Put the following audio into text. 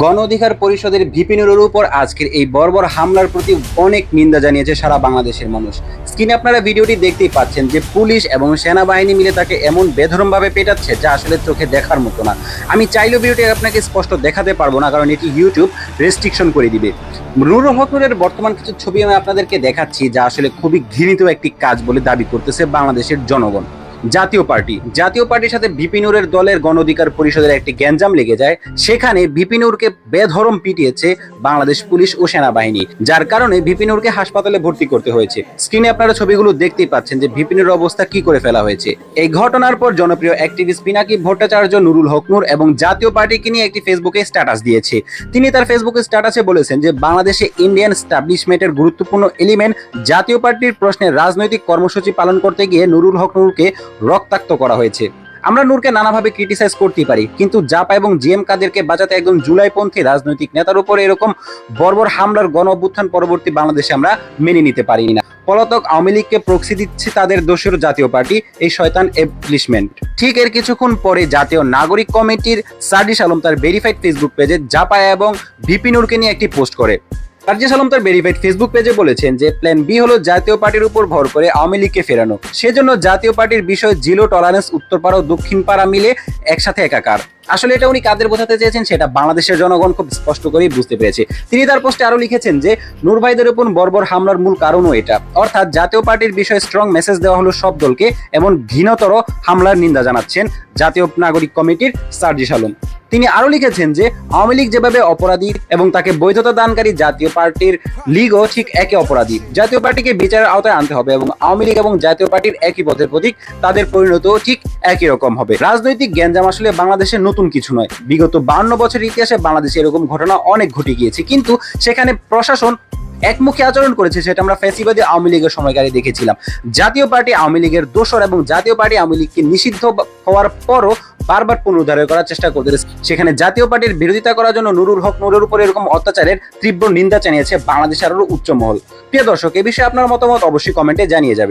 গণ অধিকার পরিষদের ভিপিনুরের উপর আজকের এই বর্বর হামলার প্রতি অনেক নিন্দা জানিয়েছে সারা বাংলাদেশের মানুষ। স্ক্রিনে আপনারা ভিডিওটি দেখতেই পাচ্ছেন যে পুলিশ এবং সেনাবাহিনী মিলে তাকে এমন বেধরমভাবে পেটাচ্ছে যা আসলে চোখে দেখার মতো না। আমি চাইলেও ভিডিওটি আপনাকে স্পষ্ট দেখাতে পারব না, কারণ এটি ইউটিউব রেস্ট্রিকশন করে দিবে। নুরুল হক বর্তমান কিছু ছবি আমি আপনাদেরকে দেখাচ্ছি যা আসলে খুবই ঘৃণিত একটি কাজ বলে দাবি করতেছে বাংলাদেশের জনগণ। জাতীয় পার্টি। জাতীয় পার্টির সাথে বিপিনুরের দলের গণ অধিকার পরিষদের একটি গ্যাঞ্জাম লেগে যায়। সেখানে বিপিনুরকে বেধরম পিটিয়েছে বাংলাদেশ পুলিশ ও সেনাবাহিনী, যার কারণে বিপিনুরকে হাসপাতালে ভর্তি করতে হয়েছে। স্ক্রিনে আপনারা ছবিগুলো দেখতেই পাচ্ছেন যে বিপিনুর অবস্থা কি করে ফেলা হয়েছে। এই ঘটনার পর জনপ্রিয় অ্যাক্টিভিস্ট পিনাকি ভট্টাচার্য, নুরুল হকনুর এবং জাতীয় পার্টিকে নিয়ে একটি ফেসবুকে স্ট্যাটাস দিয়েছে। তিনি তার ফেসবুকে স্ট্যাটাসে বলেছেন যে, বাংলাদেশে ইন্ডিয়ান স্টাবলিশমেন্টের গুরুত্বপূর্ণ এলিমেন্ট জাতীয় পার্টির প্রশ্নে রাজনৈতিক কর্মসূচি পালন করতে গিয়ে নুরুল হক নূরকে রক্তাক্ত করা হয়েছে। আমরা নূরকে নানাভাবে ক্রিটিসাইজ করতেই পারি, কিন্তু জাপা এবং জিএম কাদেরকে বাঁচাতে একদম জুলাইপন্থী রাজনৈতিক নেতার উপর এরকম বর্বর হামলার গণ অভ্যুত্থান পরবর্তী বাংলাদেশে আমরা মেনে নিতে পারি না। পলাতক আওয়ামী লীগকে প্রক্সি দিচ্ছে তাদের দোষের জাতীয় পার্টি, এই শয়তান এবলিশমেন্ট ঠিক এর কিছুক্ষণ পরে জাতীয় নাগরিক কমিটির সার্জিস আলম তার ভেরিফাইড ফেসবুক পেজে জাপা এবং ভিপি ভিপিনুরকে নিয়ে একটি পোস্ট করে। সার্জিস আলম তার ভেরিফাইড ফেসবুক পেজে বলেছেন যে প্ল্যান বি হলো জাতীয় পার্টির উপর ভর করে আওয়ামী লীগকে ফেরানো। সেজন্য জাতীয় পার্টির বিষয় জিরো টলারেন্স উত্তরপাড়া ও দক্ষিণ পাড়া মিলে একসাথে একাকার। আসলে এটা উনি কাদের বোঝাতে চেয়েছেন সেটা বাংলাদেশের জনগণ খুব স্পষ্ট করেই বুঝতে পেরেছে। তিনি তার পোস্টে আরও লিখেছেন যে, নূর ভাইদের উপর বর্বর হামলার মূল কারণও এটা। অর্থাৎ জাতীয় পার্টির বিষয়ে স্ট্রং মেসেজ দেওয়া হলো সব দলকে, এমন ঘৃণতর হামলার নিন্দা জানাচ্ছেন জাতীয় নাগরিক কমিটির সার্জি আলম তিনি আরও লিখেছেন যে, আওয়ামী লীগ যেভাবে অপরাধী এবং তাকে বৈধতা দানকারী জাতীয় পার্টির লীগও ঠিক একই অপরাধী। জাতীয় পার্টিকে বিচারের আওতায় আনতে হবে এবং আওয়ামী লীগ এবং জাতীয় পার্টির একই পথের প্রতীক, তাদের পরিণতও ঠিক একই রকম হবে। রাজনৈতিক জ্ঞানজাম আসলে বাংলাদেশের নতুন কিছু নয়। বিগত বান্ন বছরের ইতিহাসে বাংলাদেশে এরকম ঘটনা অনেক ঘটে গিয়েছে। কিন্তু সেখানে প্রশাসন একমুখী আচরণ করেছে, সেটা আমরা ফ্যাসিবাদী আওয়ামী লীগের সময়কালে দেখেছিলাম। জাতীয় পার্টি আওয়ামী লীগের দোসর এবং জাতীয় পার্টি আওয়ামী লীগকে নিষিদ্ধ হওয়ার পরও বারবার পুনরুদ্ধার করার চেষ্টা করতে সেখানে জাতীয় পার্টির বিরোধিতা করার জন্য নুরুল হক নুরের উপর এরকম অত্যাচারের তীব্র নিন্দা জানিয়েছে বাংলাদেশের আরও উচ্চ মহল প্রিয় দর্শক, এ বিষয়ে আপনার মতামত অবশ্যই কমেন্টে জানিয়ে যাবেন।